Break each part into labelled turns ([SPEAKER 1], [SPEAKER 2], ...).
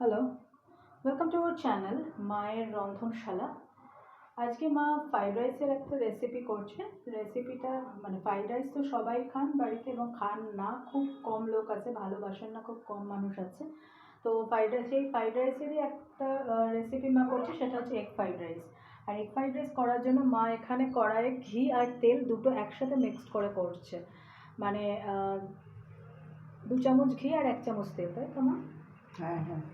[SPEAKER 1] Hello welcome to our channel মায়ের রন্ধনশালা আজকে মা ফ্রাইড রাইসের একটা রেসিপি করছে। রেসিপিটা মানে ফ্রাইড রাইস তো সবাই খান বাড়িতে এবং খান না, খুব কম লোক আছে ভালোবাসেন না, খুব কম মানুষ আছে। তো ফ্রাইড রাইস সেই ফ্রাইড রাইসেরই একটা রেসিপি মা করছে, সেটা হচ্ছে এগ ফ্রাইড রাইস আর এগ ফ্রাইড রাইস করার জন্য মা এখানে কড়াইয়ে ঘি আর তেল দুটো একসাথে মিক্সড করে করছে। মানে দু চামচ ঘি আর এক চামচ তেল, তাই তো মা?
[SPEAKER 2] হ্যাঁ হ্যাঁ।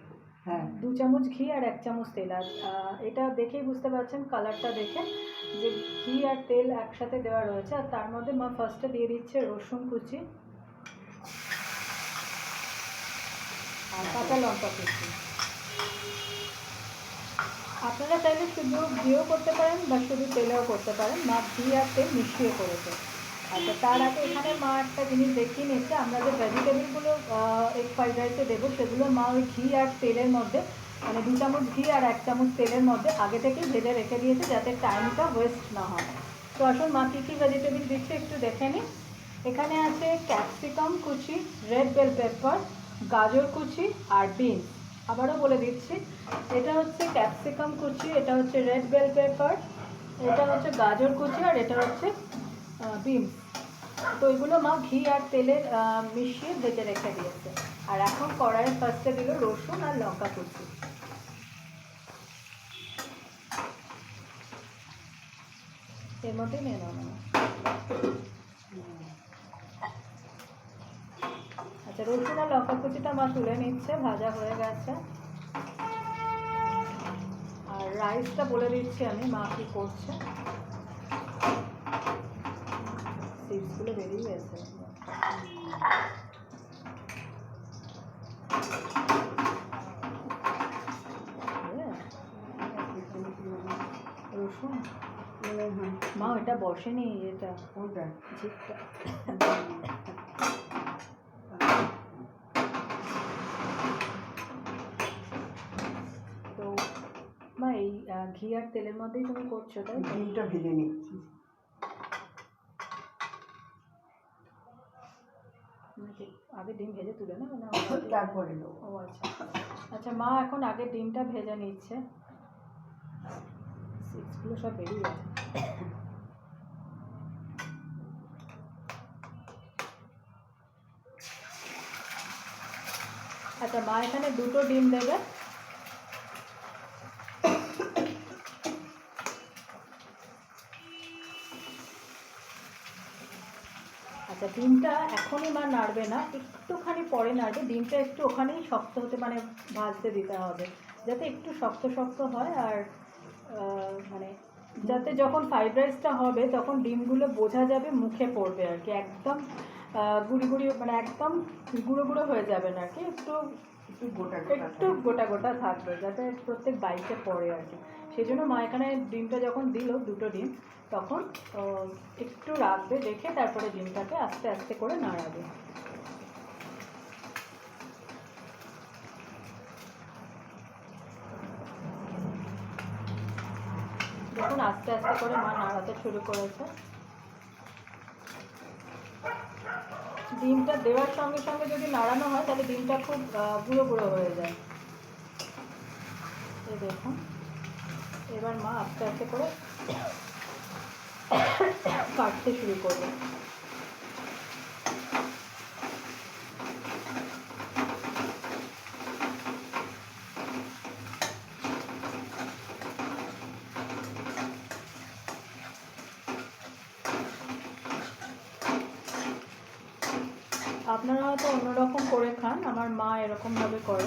[SPEAKER 2] হ্যাঁ
[SPEAKER 1] দু চামচ ঘি আর এক চামচ তেল। আর এটা দেখেই বুঝতে পারছেন কালারটা দেখে যে ঘি আর তেল একসাথে দেওয়া রয়েছে। আর তার মধ্যে মা ফার্স্টে দিয়ে দিচ্ছে রসুন কুচি আর কাঁচা লঙ্কা কুচি। আপনারা চাইলে শুধু ঘিও করতে পারেন বা শুধু তেলেও করতে পারেন। মা ঘি আর তেল মিশিয়ে করেছে। আচ্ছা তার আগে এখানে মা একটা জিনিস দেখিয়ে নিচ্ছে আমরা যে ভেজিটেবলগুলো এগ ফ্রাইড রাইসে দেবো, সেগুলো মা ওই ঘি আর তেলের মধ্যে মানে দু চামচ ঘি আর এক চামচ তেলের মধ্যে আগে থেকেই ভেজে রেখে দিয়েছে যাতে টাইমটা ওয়েস্ট না হয়। তো আসুন মা কী কী ভেজিটেবল দিচ্ছে একটু দেখে নিই। এখানে আছে ক্যাপসিকাম কুচি রেড বেল পেপার গাজর কুচি আর বিনস আবারও বলে দিচ্ছি, এটা হচ্ছে ক্যাপসিকাম কুচি, এটা হচ্ছে রেড বেল পেপার এটা হচ্ছে গাজর কুচি আর এটা হচ্ছে বিনস তো এগুলো মা ঘি আর আহ, মিশিয়ে ভেজে রেখে দিয়েছে। আর এখন কড়াইয়ে ফার্স্টে দিল রসুন আর লঙ্কা কুচি। এর মধ্যে নিয়ে আচ্ছা রসুন আর লঙ্কা কুচিটা মা তুলে নিচ্ছে ভাজা হয়ে গেছে। আর রাইসটা বলে দিচ্ছি আমি মা কি করছে। সিডসগুলো বেরিয়ে গেছে রসুন মা এটা বসেনি এটা
[SPEAKER 2] কোনটা
[SPEAKER 1] জিপটা তো মা এই ঘি আর তেলের মধ্যেই তুমি করছ তাই?
[SPEAKER 2] ডিমটা ভেজে নিচ্ছি
[SPEAKER 1] নাকি আগে ডিম ভেজে তুলে না না?
[SPEAKER 2] তারপরে
[SPEAKER 1] ও আচ্ছা। আচ্ছা মা এখন আগে ডিমটা ভেজে নিচ্ছে। সিক্সগুলো সব বেরিয়ে গেছে। আচ্ছা মা এখানে দুটো ডিম দেবে আচ্ছা ডিমটা এখনই মা নাড়বে না একটুখানি পরে নাড়বে। ডিমটা একটু ওখানেই শক্ত হতে মানে ভাজতে দিতে হবে যাতে একটু শক্ত শক্ত হয় আর মানে যাতে যখন ফ্রাইড রাইসটা হবে তখন ডিমগুলো বোঝা যাবে মুখে পড়বে আর কি একদম গুঁড়ি গুঁড়ি মানে একদম গুঁড়ো গুঁড়ো হয়ে যাবে না আর কি একটু
[SPEAKER 2] একটু গোটা
[SPEAKER 1] একটু গোটা গোটা থাকবে যাতে প্রত্যেক বাইকে পড়ে আর কি। সেই জন্য মা এখানে ডিমটা যখন দিল দুটো ডিম তখন একটু রাখবে রেখে তারপরে ডিমটাকে আস্তে আস্তে করে নাড়াবে। দেখুন, আস্তে আস্তে করে মা নাড়াতে শুরু করেছে। ডিমটা দেওয়ার সঙ্গে সঙ্গে যদি নাড়ানো হয়, তাহলে ডিমটা খুব গুঁড়ো গুঁড়ো হয়ে যায়। এই দেখুন, এবার মা আস্তে আস্তে করে কাটতে শুরু করবে। আপনারা হয়তো অন্যরকম করে খান আমার মা এরকমভাবে করে।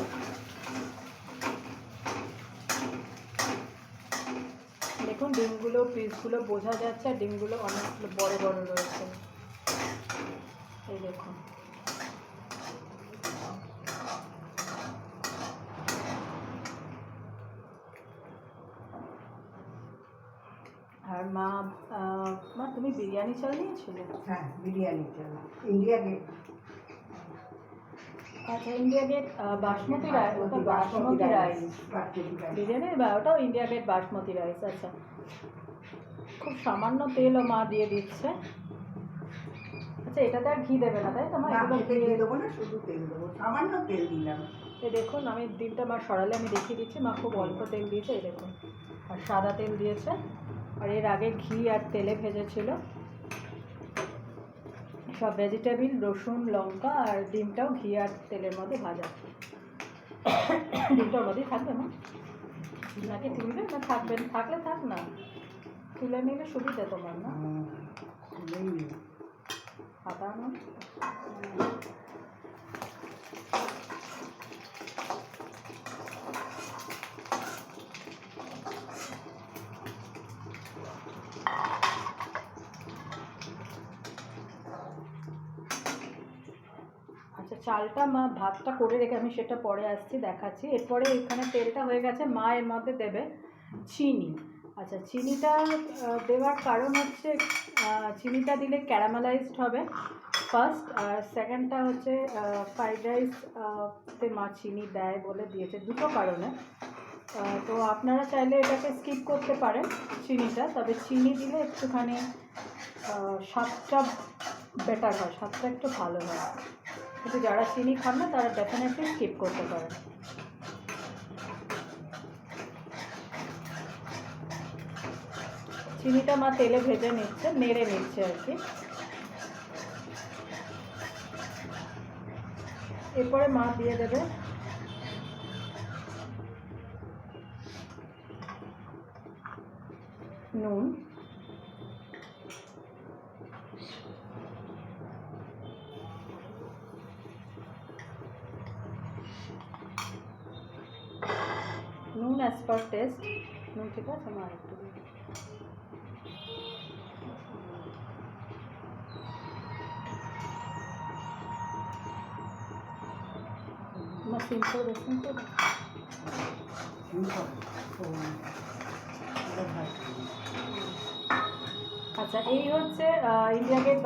[SPEAKER 1] দেখুন, ডিমগুলো পিসগুলো বোঝা যাচ্ছে, আর ডিমগুলো অনেক বড় বড় রয়েছে। এই দেখুন। আর মা মা, তুমি বিরিয়ানি চাল নিয়েছিলে?
[SPEAKER 2] হ্যাঁ বিরিয়ানি চাল। ইন্ডিয়া গেট
[SPEAKER 1] আচ্ছা ইন্ডিয়া গেট বাসমতি রাইস ওটা বাসমতি রাইস বিরিয়ানি বা ওটাও ইন্ডিয়া গেট বাসমতি রাইস আচ্ছা। খুব সামান্য তেলও মা দিয়ে দিচ্ছে। আচ্ছা এটাতে আর ঘি দেবে না তাই তো মা? ঘি
[SPEAKER 2] দেবো না শুধু তেল দেবো। সামান্য তেল দিলাম।
[SPEAKER 1] এই দেখুন আমি ডিমটা মা সরালে আমি দেখিয়ে দিচ্ছি মা খুব অল্প তেল দিয়েছে এই দেখুন। আর সাদা তেল দিয়েছে। আর এর আগে ঘি আর তেলে ভেজেছিল। সব ভেজিটেবিল রসুন, লঙ্কা আর ডিমটাও ঘি আর তেলের মধ্যে ভাজা। ডিমটার মধ্যেই থাকবে না। নাকি তুলবে? না থাকবেন থাকলে থাক না। তুলে নিলে সুবিধা তোমার, না?
[SPEAKER 2] নি।
[SPEAKER 1] আচ্ছা চালটা মা ভাতটা করে রেখে আমি সেটা পরে আসছি, দেখাচ্ছি। এরপরে এখানে তেলটা হয়ে গেছে, মা এর মধ্যে দেবে চিনি। আচ্ছা চিনিটা দেওয়ার কারণ হচ্ছে চিনিটা দিলে ক্যারামেলাইজড হবে ফার্স্ট, আর সেকেন্ডটা হচ্ছে ফ্রাইড রাইস তে মা চিনি দেয় বলে দিয়েছে দুটো কারণে। তো আপনারা চাইলে এটাকে স্কিপ করতে পারেন, চিনিটা। তবে চিনি দিলে একটুখানি স্বাদটা বেটার হয়, স্বাদটা একটু ভালো হয়। কিন্তু যারা চিনি খান না, তারা ডেফিনেটলি স্কিপ করতে পারেন চিনিটা মা তেলে ভেজে নিচ্ছে, নেড়ে নিচ্ছে আর কি। এরপরে মা দিয়ে দেবে নুন। Per taste. নুন ঠিক আছে মা একটু। সিম্পল বেসন
[SPEAKER 2] তো,
[SPEAKER 1] আচ্ছা এই হচ্ছে ইন্ডিয়া গেট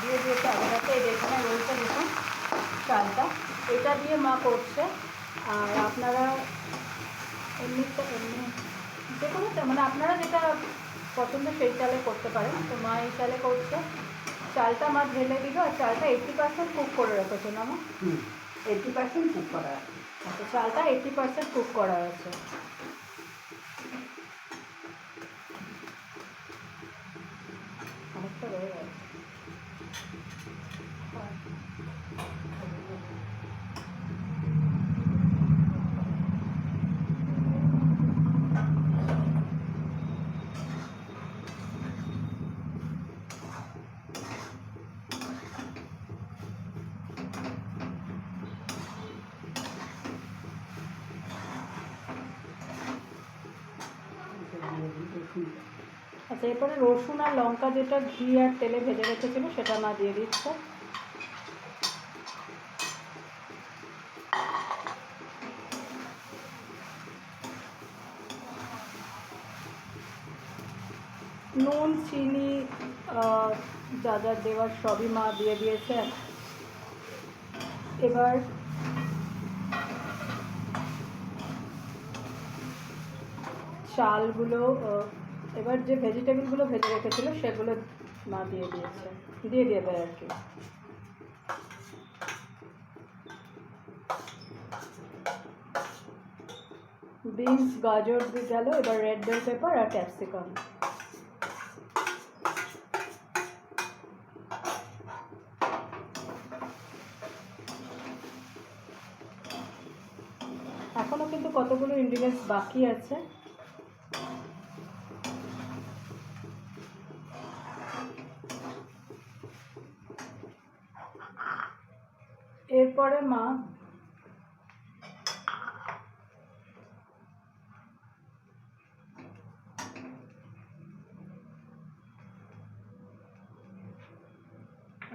[SPEAKER 1] দিয়ে। দিয়েছে আলাদাতে এখানে রয়েছে দেখুন চালটা। এটা দিয়ে মা করছে আর আপনারা এমনি তো এমনি। যে কোনো মানে আপনারা যেটা পছন্দ সেই চালে করতে পারেন। তো মা এই চালে করছে। চালটা মা ঢেলে দিল আর চালটা এইটটি পার্সেন্ট কুক করে রেখেছেন আমার
[SPEAKER 2] এইটটি এইটি পার্সেন্ট কুক করা আছে।
[SPEAKER 1] আচ্ছা চালটা এইটটি পার্সেন্ট কুক করা আছে অনেকটা রয়ে গেছে
[SPEAKER 2] এটা দিয়ে দিই রসুন।
[SPEAKER 1] আচ্ছা এরপরে রসুন আর লঙ্কা যেটা ঘি আর তেলে ভেজে রেখেছিল, সেটা মা দিয়ে দিচ্ছে। নুন, চিনি যা যা দেওয়ার সবই মা দিয়ে দিয়েছে এবার চালগুলো এবার যে ভেজিটেবলগুলো ভেজে রেখেছিল, সেগুলো মা দিয়ে দিয়েছে। দিয়ে দেবে আর কি। বিনস, গাজর দিয়ে গেল, এবার রেড বেল পেপার আর ক্যাপসিকাম এখনও কিন্তু কতগুলো ইনগ্রিডিয়েন্টস বাকি আছে? এরপরে মা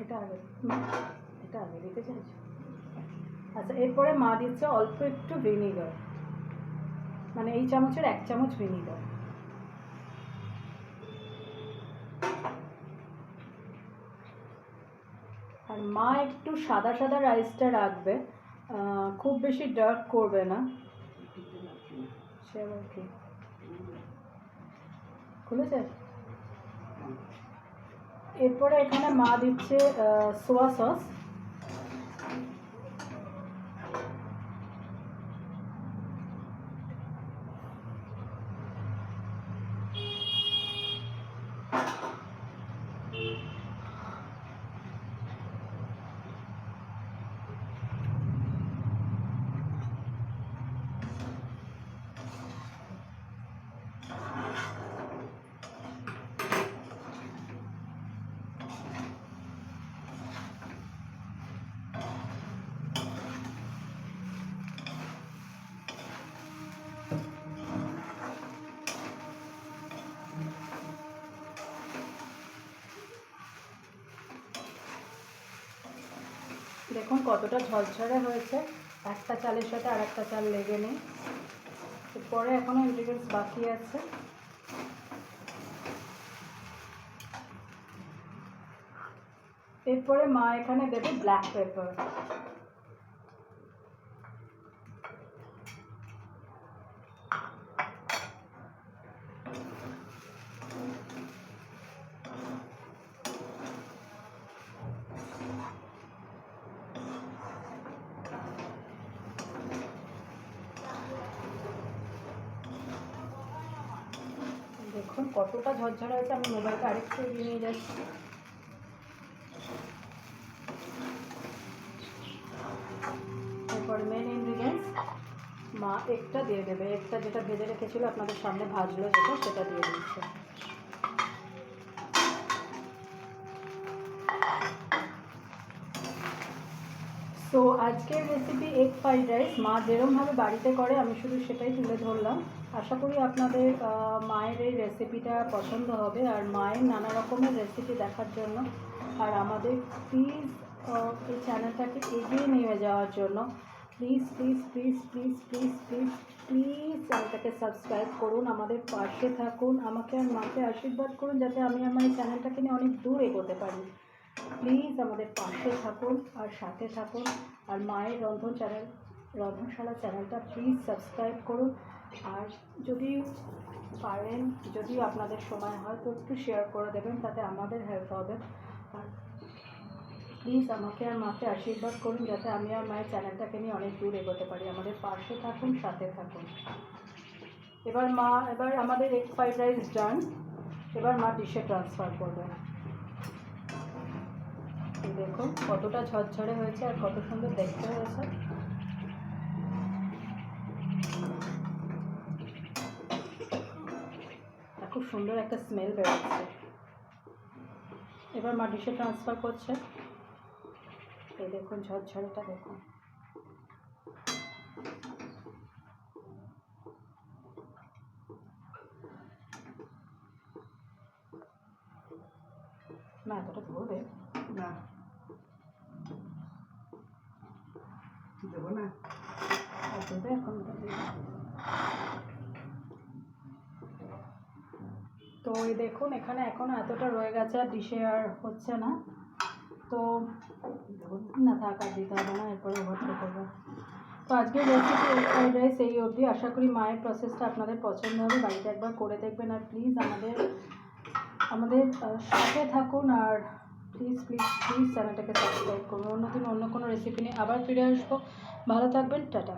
[SPEAKER 1] এটা আগে এটা আগে দিতে চাইছো? আচ্ছা এরপরে মা দিচ্ছে অল্প একটু ভিনিগার। মানে এই চামচের এক চামচ ভিনিগার। আর মা একটু সাদা সাদা রাইসটা রাখবে খুব বেশি ডার্ক করবে না। সে কি? খুলেছে? এরপরে এখানে মা দিচ্ছে সোয়া সস দেখুন কতটা ঝরঝরে হয়েছে। একটা চালের সাথে আর একটা চাল লেগে নেই। এরপরে এখনও ইনগ্রিডিয়েন্টস বাকি আছে। এরপরে মা এখানে দেবে ব্ল্যাক পেপার দেখুন কতটা ঝরঝরে হয়েছে আমি মোবাইলটা আরেকটু এগিয়ে নিয়ে যাচ্ছি। এরপরে মেন ইনগ্রিডিয়েন্টস মা একটা দিয়ে দেবে। একটা যেটা ভেজে রেখেছিল আপনাদের সামনে ভাজলো যেটা, সেটা দিয়ে দিচ্ছে। তো আজকের রেসিপি এগ ফ্রাইড রাইস মা যেরমভাবে বাড়িতে করে, আমি শুধু সেটাই তুলে ধরলাম। আশা করি আপনাদের মায়ের এই রেসিপিটা পছন্দ হবে। আর মায়ের নানা রকমের রেসিপি দেখার জন্য। আর আমাদের প্লিজ এই চ্যানেলটাকে এগিয়ে নিয়ে যাওয়ার জন্য please please please please please please please চ্যানেলটাকে সাবস্ক্রাইব করুন, আমাদের পাশে থাকুন, আমাকে আর মাকে আশীর্বাদ করুন, যাতে আমি আমার এই চ্যানেলটাকে নিয়ে অনেক দূর এগোতে পারি। প্লিজ আমাদের পাশে থাকুন আর সাথে থাকুন। আর মায়ের রন্ধন চ্যানেল রন্ধনশালা চ্যানেলটা প্লিজ সাবস্ক্রাইব করুন। আর যদি পারেন, যদি আপনাদের সময় হয়, তো একটু শেয়ার করে দেবেন, তাতে আমাদের হেল্প হবে। আর প্লিজ আমাকে আর মাকে আশীর্বাদ করুন, যাতে আমি আর মায়ের চ্যানেলটাকে নিয়ে অনেক দূর এগোতে পারি। আমাদের পাশে থাকুন, সাথে থাকুন। এবার মা, এবার আমাদের এগ ফ্রাইড রাইস ডান এবার মা ডিশে ট্রান্সফার করবে। দেখুন, কতটা ঝরঝরে হয়েছে আর কত সুন্দর দেখতে হয়েছে। খুব সুন্দর একটা স্মেল বেরোচ্ছে। এবার মা ডিশে ট্রান্সফার করছে। এই দেখুন ঝরঝরেটা দেখুন। না এতটা ধরবে
[SPEAKER 2] না। দেবো না।
[SPEAKER 1] এখন ওটা দিয়ে দাও। তো এই দেখুন, এখানে এখনও এতটা রয়ে গেছে, আর ডিশে আর হচ্ছে না। তো
[SPEAKER 2] না
[SPEAKER 1] থাক দিতে হবে না, এরপরে ভর্তি করব তো আজকের রেসিপি ফ্রাইড রাইস এই অবধি। আশা করি মায়ের প্রসেসটা আপনাদের পছন্দ হবে। বাড়িতে একবার করে দেখবেন, আর প্লিজ আমাদের আমাদের সাথে থাকুন, আর প্লিজ প্লিজ প্লিজ চ্যানেলটাকে সাবস্ক্রাইব করুন। অন্যদিন অন্য কোনো রেসিপি নিয়ে আবার ফিরে আসব। ভালো থাকবেন, টাটা।